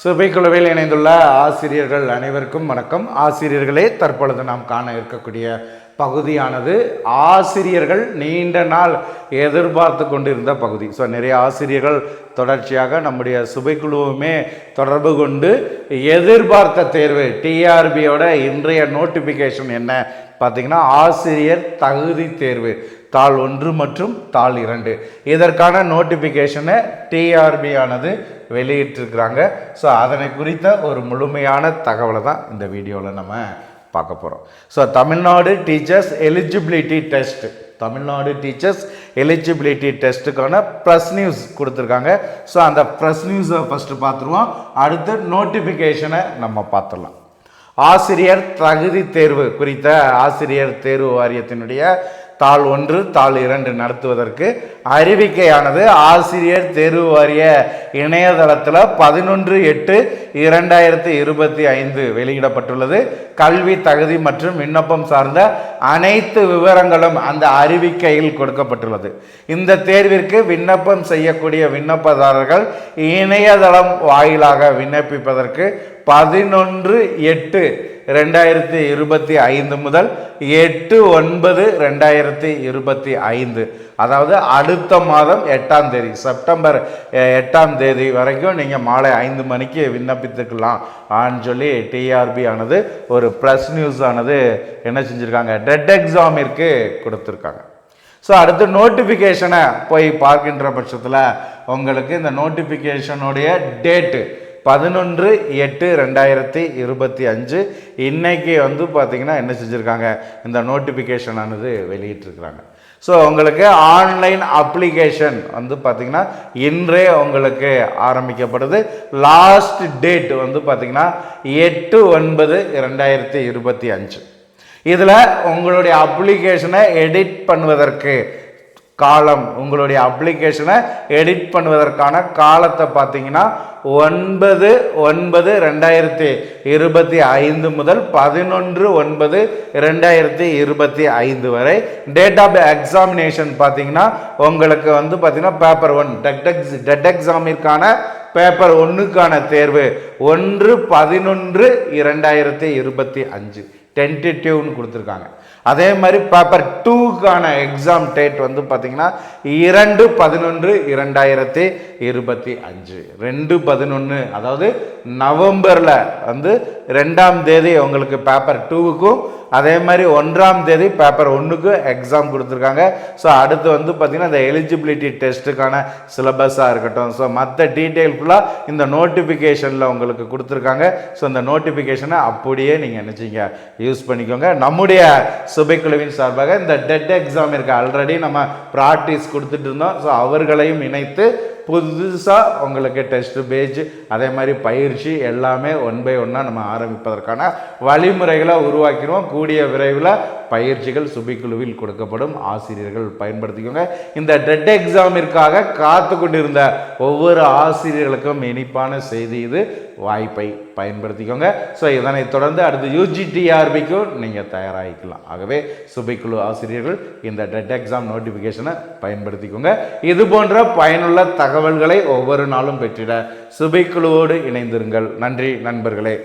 சுபைக்குழுவில் இணைந்துள்ள ஆசிரியர்கள் அனைவருக்கும் வணக்கம். ஆசிரியர்களே தற்பொழுது நாம் காண இருக்கக்கூடிய பகுதியானது ஆசிரியர்கள் நீண்ட நாள் எதிர்பார்த்து கொண்டிருந்த பகுதி. ஸோ நிறைய ஆசிரியர்கள் தொடர்ச்சியாக நம்முடைய சுபைக்குழுவுமே தொடர்பு கொண்டு எதிர்பார்த்த தேர்வு டிஆர்பியோட இன்றைய நோட்டிஃபிகேஷன் என்ன? பார்த்தீங்கன்னா ஆசிரியர் தகுதி தேர்வு. தாள் ஒன்று மற்றும் தாள் இரண்டு. இதற்கான நோட்டிஃபிகேஷனை டிஆர்பி ஆனது வெளியிட்டிருக்கிறாங்க. ஸோ அதனை குறித்த ஒரு முழுமையான தகவலை தான் இந்த வீடியோவில் நம்ம பார்க்க போகிறோம் so Tamil Nadu teachers eligibility test Tamil Nadu teachers eligibility டெஸ்ட்டுக்கான press news கொடுத்துருக்காங்க. ஸோ அந்த ப்ரெஸ் நியூஸை ஃபஸ்ட்டு பார்த்துருவோம். அடுத்து நோட்டிஃபிகேஷனை நம்ம பார்த்துடலாம். ஆசிரியர் தகுதி தேர்வு குறித்த ஆசிரியர் தேர்வு வாரியத்தினுடைய தாள் ஒன்று தாள் இரண்டு நடத்துவதற்கு அறிவிக்கையானது ஆசிரியர் தேர்வு வாரிய இணையதளத்தில் பதினொன்று எட்டு இரண்டாயிரத்தி இருபத்தி ஐந்து வெளியிடப்பட்டுள்ளது. கல்வி தகுதி மற்றும் விண்ணப்பம் சார்ந்த அனைத்து விவரங்களும் அந்த அறிவிக்கையில் கொடுக்கப்பட்டுள்ளது. இந்த தேர்விற்கு விண்ணப்பம் செய்யக்கூடிய விண்ணப்பதாரர்கள் இணையதளம் வாயிலாக விண்ணப்பிப்பதற்கு பதினொன்று எட்டு ரெண்டாயிரத்தி இருபத்தி ஐந்து முதல் எட்டு ஒன்பது ரெண்டாயிரத்தி இருபத்தி ஐந்து. அதாவது அடுத்த மாதம் எட்டாம் தேதி செப்டம்பர் எட்டாம் தேதி வரைக்கும் நீங்கள் மாலை ஐந்து மணிக்கு விண்ணப்பித்துக்கலாம். ஆன்னு சொல்லி டிஆர்பி ஆனது ஒரு ப்ரெஸ் நியூஸ் ஆனது என்ன செஞ்சுருக்காங்க? டெட் எக்ஸாமிற்கு கொடுத்துருக்காங்க. ஸோ அடுத்து நோட்டிஃபிகேஷனை போய் பார்க்கின்ற பட்சத்தில் உங்களுக்கு இந்த நோட்டிஃபிகேஷனுடைய டேட்டு பதினொன்று எட்டு ரெண்டாயிரத்தி இருபத்தி அஞ்சு. இன்றைக்கி வந்து பார்த்தீங்கன்னா என்ன செஞ்சுருக்காங்க? இந்த நோட்டிஃபிகேஷன் ஆனது வெளியிட்டிருக்கிறாங்க. ஸோ உங்களுக்கு ஆன்லைன் அப்ளிகேஷன் வந்து பார்த்திங்கன்னா இன்றே உங்களுக்கு ஆரம்பிக்கப்படுது. லாஸ்ட் டேட் வந்து பார்த்தீங்கன்னா எட்டு ஒன்பது ரெண்டாயிரத்தி இருபத்தி அஞ்சு. இதில் உங்களுடைய அப்ளிகேஷனை எடிட் பண்ணுவதற்கு காலம் உங்களுடைய அப்ளிகேஷனை எடிட் பண்ணுவதற்கான காலத்தை பார்த்தீங்கன்னா ஒன்பது ஒன்பது ரெண்டாயிரத்தி இருபத்தி ஐந்து முதல் பதினொன்று ஒன்பது ரெண்டாயிரத்தி இருபத்தி ஐந்து வரை டேட் ஆஃப் எக்ஸாமினேஷன் பார்த்தீங்கன்னா உங்களுக்கு வந்து பார்த்தீங்கன்னா paper one TET ex TET எக்ஸாமிற்கான paper ஒன்றுக்கான தேர்வு ஒன்று பதினொன்று இரண்டாயிரத்தி இருபத்தி அஞ்சு. டென்டேட்டிவ்னு கொடுத்துருக்காங்க. அதே மாதிரி பேப்பர் டூக்கான எக்ஸாம் டேட் வந்து பார்த்தீங்கன்னா இரண்டு பதினொன்று இரண்டாயிரத்தி இருபத்தி அஞ்சு. ரெண்டு பதினொன்று அதாவது நவம்பரில் வந்து ரெண்டாம் தேதி உங்களுக்கு பேப்பர் டூவுக்கும் அதே மாதிரி ஒன்றாம் தேதி பேப்பர் ஒன்றுக்கு எக்ஸாம் கொடுத்துருக்காங்க. ஸோ அடுத்து வந்து பார்த்திங்கன்னா இந்த எலிஜிபிலிட்டி டெஸ்ட்டுக்கான சிலபஸாக இருக்கட்டும். ஸோ மற்ற டீட்டெயில் ஃபுல்லாக இந்த நோட்டிஃபிகேஷனில் உங்களுக்கு கொடுத்துருக்காங்க. ஸோ இந்த நோட்டிஃபிகேஷனை அப்படியே நீங்கள் நினச்சிங்க. யூஸ் பண்ணிக்கோங்க. நம்முடைய சுபைக்குழுவின் சார்பாக இந்த டெட் எக்ஸாம் இருக்க. ஆல்ரெடி நம்ம ப்ராக்டிஸ் கொடுத்துட்டு இருந்தோம். ஸோ அவர்களையும் இணைத்து புதுசாக உங்களுக்கு டெஸ்ட் பேஜ் அதே மாதிரி பயிற்சி எல்லாமே ஒன் பை ஒன்னாக நம்ம ஆரம்பிப்பதற்கான வழிமுறைகளை உருவாக்கிடுவோம். கூடிய விரைவில் பயிற்சிகள் சுபிக்குழுவில் கொடுக்கப்படும். ஆசிரியர்கள் பயன்படுத்திக்கோங்க. இந்த டெட் எக்ஸாமிற்காக காத்து கொண்டிருந்த ஒவ்வொரு ஆசிரியர்களுக்கும் இனிப்பான செய்தி இது. வாய்ப்பை பயன்படுத்திக்கோங்க. ஸோ இதனை தொடர்ந்து அடுத்து யூஜிடிஆர்பிக்கும் நீங்கள் தயாராகிக்கலாம். ஆகவே சுபைக்குழு ஆசிரியர்கள் இந்த டெட் எக்ஸாம் நோட்டிஃபிகேஷனை பயன்படுத்திக்கோங்க. இது போன்ற பயனுள்ள தகவல்களை ஒவ்வொரு நாளும் பெற்றிட சுபைக்குழுவோடு இணைந்திருங்கள். நன்றி நண்பர்களே.